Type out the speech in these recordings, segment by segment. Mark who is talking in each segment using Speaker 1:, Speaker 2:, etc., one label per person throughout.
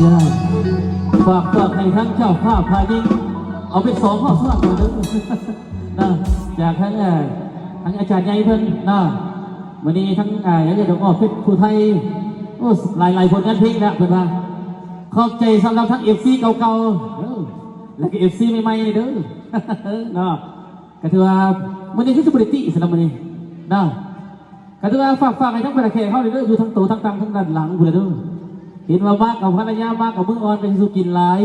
Speaker 1: อยายฝากฝากให้ทั้งเจ้าภาพพายิงเอาไปสองข้อสอบมาด้วยนะจากทั้งทั้งอาจารย์ใหญ่เพิ่นนะวันนี้ทั้งอาจารย์ดอกอ้อเพครูไทยโอ้หลายหลายคนนั้นพิงนะเพื่อนว่าขอบใจสำหรับทั้งเอฟซีเก่าๆแล้วก็เอฟซีใหม่ๆเด้อเนาะ ก็ถือว่ามันนี้คือจะบริติสำหรับวันนี่นะก็ถือว่าฝากฝากให้ทั้งประเทศเขาเลยด้ออยู่ทั้งโตทั้งตังทั้งด้านหลังกูเลยด้อเห็นว่ามากกับภรรยามากกับมืออ่อนเป็นสุกินลาย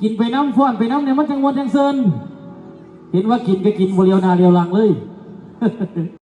Speaker 1: กินไปน้ำฟ้อนไปน้ำเนี่ยมันจังหวัดจังเซินเห็นว่ากินก็กินบเรียวนาเรียวหลังเลย